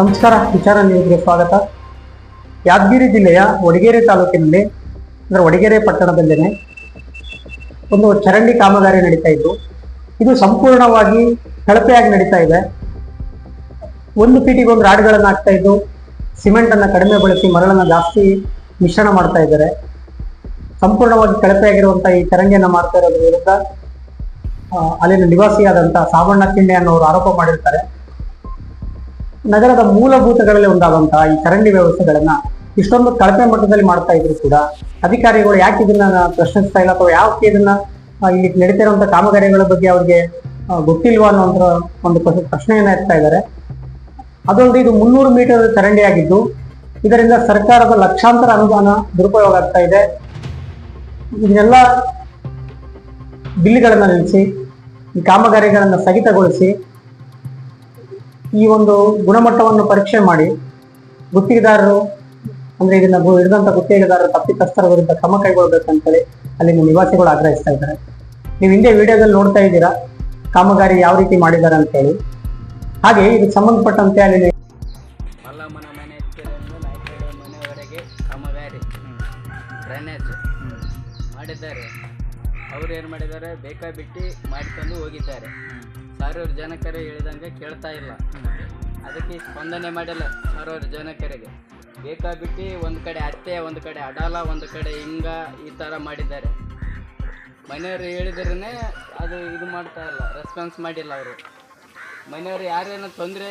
ನಮಸ್ಕಾರ, ವಿಚಾರ ನ್ಯೂಸ್ಗೆ ಸ್ವಾಗತ. ಯಾದಗಿರಿ ಜಿಲ್ಲೆಯ ವಡಗೇರೆ ತಾಲೂಕಿನಲ್ಲಿ, ಅಂದರೆ ವಡಗೇರೆ ಪಟ್ಟಣದಲ್ಲೇನೆ, ಒಂದು ಚರಂಡಿ ಕಾಮಗಾರಿ ನಡೀತಾ ಇದ್ದು, ಇದು ಸಂಪೂರ್ಣವಾಗಿ ಕಳಪೆಯಾಗಿ ನಡೀತಾ ಇದೆ. ಒಂದು ಫೀಟಿಗೆ ಒಂದು ರಾಡ್ಗಳನ್ನು ಹಾಕ್ತಾ ಇದ್ದು, ಸಿಮೆಂಟ್ ಅನ್ನ ಕಡಿಮೆ ಬಳಸಿ ಮರಳನ್ನ ಜಾಸ್ತಿ ಮಿಶ್ರಣ ಮಾಡ್ತಾ ಇದ್ದಾರೆ. ಸಂಪೂರ್ಣವಾಗಿ ಕಳಪೆಯಾಗಿರುವಂಥ ಈ ಚರಂಡಿಯನ್ನು ಮಾಡ್ತಾ ಇರೋದ್ರ ವಿರುದ್ಧ ಅಲ್ಲಿನ ನಿವಾಸಿಯಾದಂಥ ಸಾವಣ್ಣ ತಿಂಡೆ ಅನ್ನೋರು ಆರೋಪ ಮಾಡಿರ್ತಾರೆ. ನಗರದ ಮೂಲಭೂತಗಳಲ್ಲಿ ಒಂದಾದಂತಹ ಈ ಚರಂಡಿ ವ್ಯವಸ್ಥೆಗಳನ್ನ ಇಷ್ಟೊಂದು ಕಳಪೆ ಮಟ್ಟದಲ್ಲಿ ಮಾಡ್ತಾ ಇದ್ರು ಕೂಡ ಅಧಿಕಾರಿಗಳು ಯಾಕೆ ಇದನ್ನ ಪ್ರಶ್ನಿಸ್ತಾ ಇಲ್ಲ ಅಥವಾ ಯಾಕೆ ಇದನ್ನ ಇಲ್ಲಿ ನಡೀತಾ ಇರುವಂತಹ ಕಾಮಗಾರಿಗಳ ಬಗ್ಗೆ ಅವ್ರಿಗೆ ಗೊತ್ತಿಲ್ವಾ ಅನ್ನೋ ಒಂದು ಪ್ರಶ್ನೆ- ಪ್ರಶ್ನೆಯನ್ನ ಇರ್ತಾ ಇದ್ದಾರೆ. ಅದೊಂದು ಇದು ಮುನ್ನೂರು ಮೀಟರ್ ಚರಂಡಿ ಆಗಿದ್ದು ಇದರಿಂದ ಸರ್ಕಾರದ ಲಕ್ಷಾಂತರ ಅನುದಾನ ದುರುಪಯೋಗ ಆಗ್ತಾ ಇದೆ. ಇದನ್ನೆಲ್ಲ ಬಿಲ್ಗಳನ್ನ ನಿಲ್ಲಿಸಿ ಈ ಕಾಮಗಾರಿಗಳನ್ನ ಸ್ಥಗಿತಗೊಳಿಸಿ ಈ ಒಂದು ಗುಣಮಟ್ಟವನ್ನು ಪರೀಕ್ಷೆ ಮಾಡಿ ಗುತ್ತಿಗೆದಾರರು, ಅಂದ್ರೆ ಇದನ್ನ ಹಿಡಿದಂತ ಗುತ್ತಿಗೆದಾರರು ತಪ್ಪಿತಸ್ಥರ ವಿರುದ್ಧ ಕ್ರಮ ಕೈಗೊಳ್ಳಬೇಕಂತೇಳಿ ಅಲ್ಲಿನ ನಿವಾಸಿಗಳು ಆಗ್ರಹಿಸ್ತಾ ಇದ್ದಾರೆ. ನೀವು ಹಿಂದೆ ವಿಡಿಯೋದಲ್ಲಿ ನೋಡ್ತಾ ಇದ್ದೀರಾ, ಕಾಮಗಾರಿ ಯಾವ ರೀತಿ ಮಾಡಿದ್ದಾರೆ ಅಂತೇಳಿ. ಹಾಗೆ ಇದಕ್ಕೆ ಸಂಬಂಧಪಟ್ಟಂತೆ ಅಲ್ಲಿ ಮಾಡಿದ್ದಾರೆ. ಅವ್ರು ಏನು ಮಾಡಿದ್ದಾರೆ, ಬೇಕಾಬಿಟ್ಟಿ ಮಾಡಿಕೊಂಡು ಹೋಗಿದ್ದಾರೆ. ಸಾವಿರಾರು ಜನಕರೆ ಹೇಳಿದಂಗೆ ಕೇಳ್ತಾ ಇಲ್ಲ. ಅದಕ್ಕೆ ಸ್ಪಂದನೆ ಮಾಡಿಲ್ಲ ಸಾವಿರಾರು ಜನಕರಿಗೆ. ಬೇಕಾ ಬಿಟ್ಟು ಒಂದು ಕಡೆ ಅತ್ತೆ, ಒಂದು ಕಡೆ ಅಡಾಲ, ಒಂದು ಕಡೆ ಹಿಂಗ ಈ ಥರ ಮಾಡಿದ್ದಾರೆ. ಮನೆಯವರು ಹೇಳಿದ್ರೇ ಅದು ಇದು ಮಾಡ್ತಾ ಇಲ್ಲ ರೆಸ್ಪಾನ್ಸ್ ಮಾಡಿಲ್ಲ ಅವರು. ಮನೆಯವರು ಯಾರೇನೋ ತೊಂದರೆ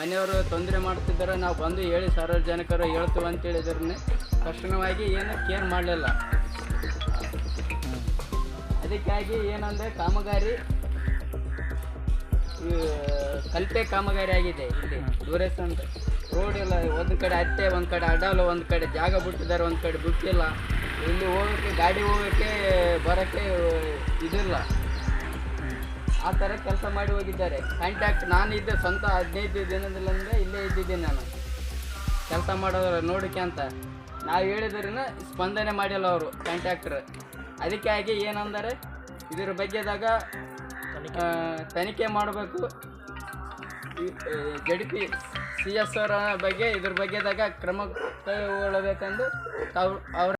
ಮನೆಯವರು ತೊಂದರೆ ಮಾಡ್ತಿದ್ದಾರೆ ನಾವು ಬಂದು ಹೇಳಿ ಸಾರ್ವಜನಿಕರು ಹೇಳ್ತೀವಿ ಅಂತ ಹೇಳಿದ್ರೆ ತಕ್ಷಣವಾಗಿ ಏನು ಕೇರ್ ಮಾಡಲಿಲ್ಲ. ಅದಕ್ಕಾಗಿ ಏನಂದರೆ ಕಾಮಗಾರಿ ಕಲ್ಪೆ ಕಾಮಗಾರಿ ಆಗಿದೆ ಇಲ್ಲಿ. ದೂರಸ್ ಅಂತ ರೋಡ್ ಇಲ್ಲ ಒಂದು ಕಡೆ ಅತ್ತೆ ಒಂದು ಕಡೆ ಅಡ್ಡಲ್ಲ ಒಂದು ಕಡೆ ಜಾಗ ಬಿಟ್ಟಿದ್ದಾರೆ, ಒಂದು ಕಡೆ ಬಿಟ್ಟಿಲ್ಲ. ಇಲ್ಲಿ ಹೋಗೋಕ್ಕೆ, ಗಾಡಿ ಹೋಗೋಕ್ಕೆ, ಬರೋಕ್ಕೆ ಇದಿಲ್ಲ. ಆ ಥರ ಕೆಲಸ ಮಾಡಿ ಹೋಗಿದ್ದಾರೆ. ಕಾಂಟ್ಯಾಕ್ಟ್ ನಾನು ಇದ್ದೆ ಸ್ವಂತ ಹದಿನೈದು ಅಂದ್ರೆ ಇಲ್ಲೇ ಇದ್ದಿದ್ದೀನಿ ನಾನು. ಕೆಲಸ ಮಾಡೋದ್ರ ನೋಡಕ್ಕೆ ಅಂತ. ನಾವು ಹೇಳಿದ್ರನ್ನ ಸ್ಪಂದನೆ ಮಾಡಿಲ್ಲ ಅವರು ಕಾಂಟ್ಯಾಕ್ಟ್ರ್ ಅದಕ್ಕಾಗಿ ಏನಂದರೆ, ಇದ್ರ ಬಗ್ಗೆದಾಗ ತನಿಖೆ. ಮಾಡಬೇಕು. ಗಡಿಪಿ ಸಿ ಎಸ್ ಅವರ ಬಗ್ಗೆ ಇದ್ರ ಬಗ್ಗೆದಾಗ ಕ್ರಮ ಕೈಗೊಳ್ಳಬೇಕೆಂದು ತಾವು ಅವ್ರ